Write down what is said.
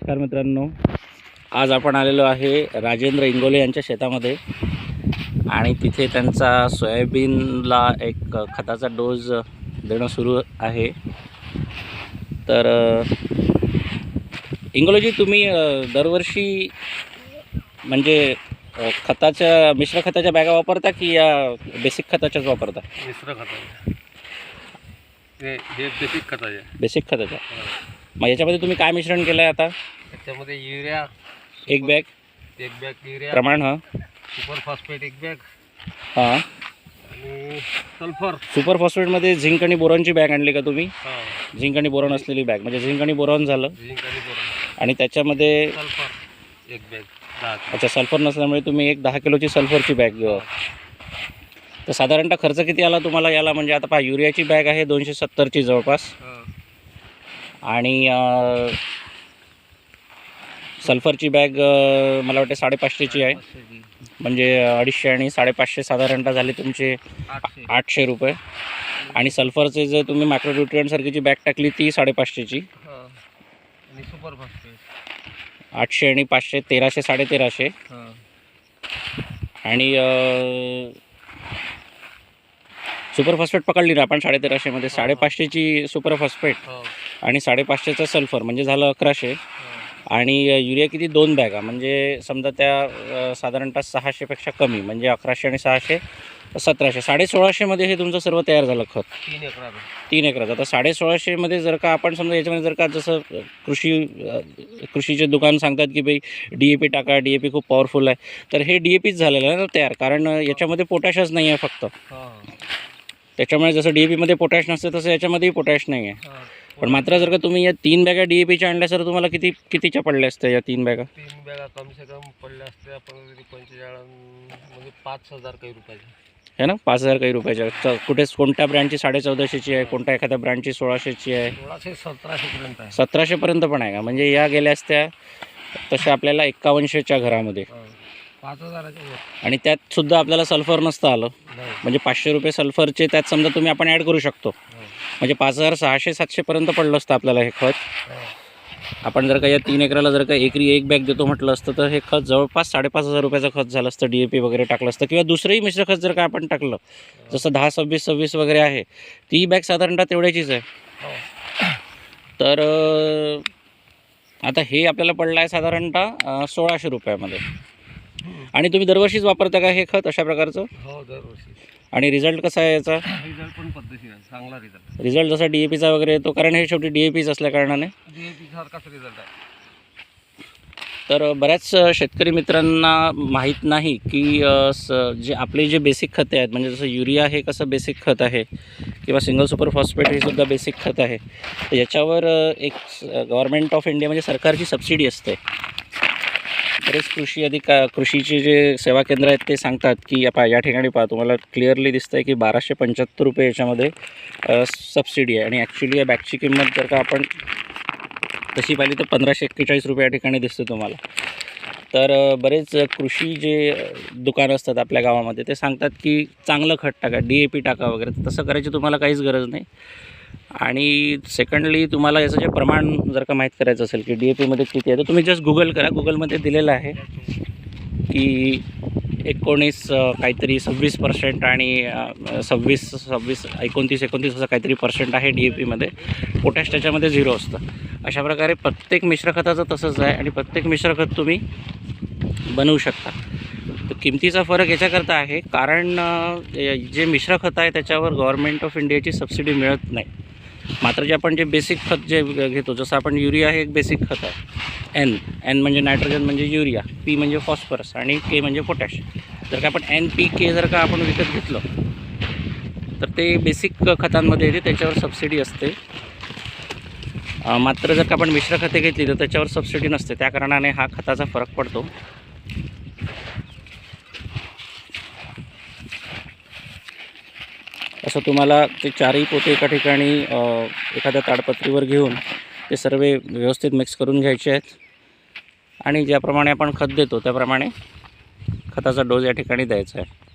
नमस्कार मित्रांनो. आज आपण आलेलो आहे राजेंद्र इंगोले यांच्या शेतामध्ये. आणि तिथे त्यांचा सोयाबीनला एक खताचा डोस देणं सुरू आहे. तर इंगोलेजी तुम्ही दरवर्षी म्हणजे खताच्या मिश्र खताच्या बॅगा वापरता की या बेसिक खताच्याच वापरता? मिश्र खताचे हे हे बेसिक खताचे बेसिक खताच्या. मग याच्यामध्ये तुम्ही काय मिश्रण केलं आहे आता? त्याच्यामध्ये युरिया एक बॅग. एक बॅग युरिया. प्रमाण हां. सुपर फॉस्फेट एक बॅग. हां. आणि सल्फर. सुपर फॉस्फेटमध्ये झिंक आणि बोरॉनची बॅग आणली का तुम्ही? हा. झिंक आणि बोरॉन असलेली बॅग. म्हणजे झिंक आणि बोरॉन झालं. झिंक आणि बोरॉन. आणि त्याच्यामध्ये सल्फर. एक बॅग. दहा. अच्छा सल्फर नसल्यामुळे तुम्ही एक दहा किलोची सल्फरची बॅग घेऊ. तर साधारणतः खर्च किती आला तुम्हाला याला? म्हणजे आता पहा युरियाची बॅग आहे दोनशे सत्तरची जवळपास. आणि सल्फरची बॅग मला वाटते साडेपाचशेची आहे. म्हणजे अडीचशे आणि साडेपाचशे साधारणतः झाले तुमचे आठशे. रुपये. आणि सल्फरचे जर तुम्ही मायक्रोन्युट्रियंटसारखी बॅग टाकली ती साडेपाचशेची. हा. आठशे आणि पाचशे तेराशे साडेतेराशे. हा. आणि सुपर फॉस्फेट पकडली ना आपण साडेतेराशेमध्ये. साडेपाचशेची सुपर फॉस्फेट हो. आणि साडेपाचशेचं सल्फर म्हणजे झालं अकराशे. आणि युरिया किती? दोन बॅगा. म्हणजे समजा त्या साधारणतः सहाशेपेक्षा कमी म्हणजे अकराशे आणि सहाशे सतराशे. साडे सोळाशेमध्ये हे तुमचं सर्व तयार झालं खत? तीन एकरात तीन एकराचं आता साडे सोळाशेमध्ये जर का आपण समजा याच्यामध्ये जर का जसं कृषी कृषीचे दुकान सांगतात की भाई डी ए पी टाका डी ए पी खूप पॉवरफुल आहे. तर हे डी ए पीच झालेलं आहे ना तयार. कारण याच्यामध्ये पोटॅशच नाही आहे फक्त. त्याच्यामुळे जसं डी ए पीमध्ये पोटॅश नसतं तसं याच्यामध्येही पोटॅश नाही आहे. पण मात्र जर का तुम्ही या तीन बॅगा डी ए पीच्या आणल्या सर तुम्हाला किती कितीच्या पडल्या असत्या या तीन बॅगा? तीन बॅगा कमी से कम पडल्या असते आपण तरी पंचेचाळीस म्हणजे पाच हजार काही रुपयाचे. है ना? पाच हजार काही रुपयाच्या तर कुठे कोणत्या ब्रँडची? साडे चौदाशेची आहे कोणत्या एखाद्या ब्रँडची? सोळाशेची आहे. सोळाशे सतराशे पर्यंत आहे. सतराशेपर्यंत पण आहे का? म्हणजे या गेल्या असत्या तशा आपल्याला एक्कावनशेच्या घरामध्ये. हा. पाच हजाराच्या वर. आणि त्यात सुद्धा आपल्याला सल्फर नसतं आलं. नाही. म्हणजे पाचशे रुपये सल्फरचे त्यात समजा तुम्ही आपण ॲड करू शकतो. हो. म्हणजे पाच हजार सहाशे सातशेपर्यंत पडलं असतं आपल्याला हे खत. हो. आपण जर का या तीन एकराला जर का एकरी एक बॅग देतो म्हटलं असतं तर हे खत जवळपास साडेपाच हजार रुपयाचं खत झालं असतं डी ए पी वगैरे टाकलं असतं. किंवा दुसरंही मिश्र खत जर का आपण टाकलं जसं दहा सव्वीस सव्वीस वगैरे आहे ती बॅग साधारणतः तेवढ्याचीच आहे. हो. तर अं, आता हे आपल्याला पडलं आहे साधारणतः अं, सोळाशे रुपयामध्ये. आणि तुम्ही दरवर्षीच वापरता का हे खत अशा प्रकारचं? हो दरवर्षी आणि रिझल्ट कसा आहे याचा? रिझल्ट पण पद्धतशीर आहे चांगला रिझल्ट रिझल्ट जसा डी ए पीचा वगैरे येतो कारण हे शेवटी डी ए पीच असल्या कारणाने. सारखाच रिझल्ट आहे? तर बऱ्याच शेतकरी मित्रांना माहीत नाही की स जे आपले जे बेसिक खते आहेत म्हणजे जसं युरिया हे कसं बेसिक खत आहे किंवा सिंगल सुपर फॉस्फेट हे सुद्धा बेसिक खत आहे तर याच्यावर एक गव्हर्मेंट ऑफ इंडिया म्हणजे सरकारची सबसिडी असते. बरेच कृषी अधिका कृषीचे जे सेवा केंद्र आहेत ते सांगतात की या पा या ठिकाणी पहा तुम्हाला क्लिअरली दिसतं आहे की बाराशे पंच्याहत्तर रुपये याच्यामध्ये सबसिडी आहे. आणि ॲक्च्युली या बॅगची किंमत जर का आपण तशी पाहिली तर पंधराशे एक्केचाळीस रुपये या ठिकाणी दिसते तुम्हाला. तर बरेच कृषी जे दुकानं असतात आपल्या गावामध्ये ते सांगतात की चांगलं खत टाका डी ए पी टाका वगैरे. तसं करायची तुम्हाला काहीच गरज नाही. आणि सेकंडली तुम्हाला याचं जे प्रमाण जर का माहीत करायचं असेल की डी ए पीमध्ये किती आहे तर तुम्ही जस्ट गुगल करा. गुगलमध्ये दिलेलं आहे की एकोणीस काहीतरी सव्वीस पर्सेंट आणि सव्वीस सव्वीस एकोणतीस एकोणतीस असं काहीतरी पर्सेंट आहे डी ए पीमध्ये पोटॅश त्याच्यामध्ये झिरो असतं. अशा प्रकारे प्रत्येक मिश्र खताचं तसंच आहे आणि प्रत्येक मिश्र खत तुम्ही बनवू शकता. तर किमतीचा फरक याच्याकरता आहे. कारण जे मिश्र खत आहे त्याच्यावर गव्हर्मेंट ऑफ इंडियाची सबसिडी मिळत नाही. मात्र जे आपण जे बेसिक खत जे घेतो जसं आपण युरिया हे एक बेसिक खत आहे. एन एन म्हणजे नायट्रोजन म्हणजे युरिया पी म्हणजे फॉस्फरस आणि के म्हणजे पोटॅश जर का आपण एन पी के जर का आपण विकत घेतलं तर ते बेसिक खतांमध्ये येते त्याच्यावर सबसिडी असते. मात्र जर का आपण मिश्र खते घेतली तर त्याच्यावर सबसिडी नसते. त्या कारणाने हा खताचा फरक पडतो. असं तुम्हाला ते चारही पोते एका ठिकाणी एखाद्या ताडपत्रीवर घेऊन ते सर्व व्यवस्थित मिक्स करून घ्यायचे आहेत. आणि ज्याप्रमाणे आपण खत देतो त्याप्रमाणे खताचा डोस या ठिकाणी द्यायचा आहे.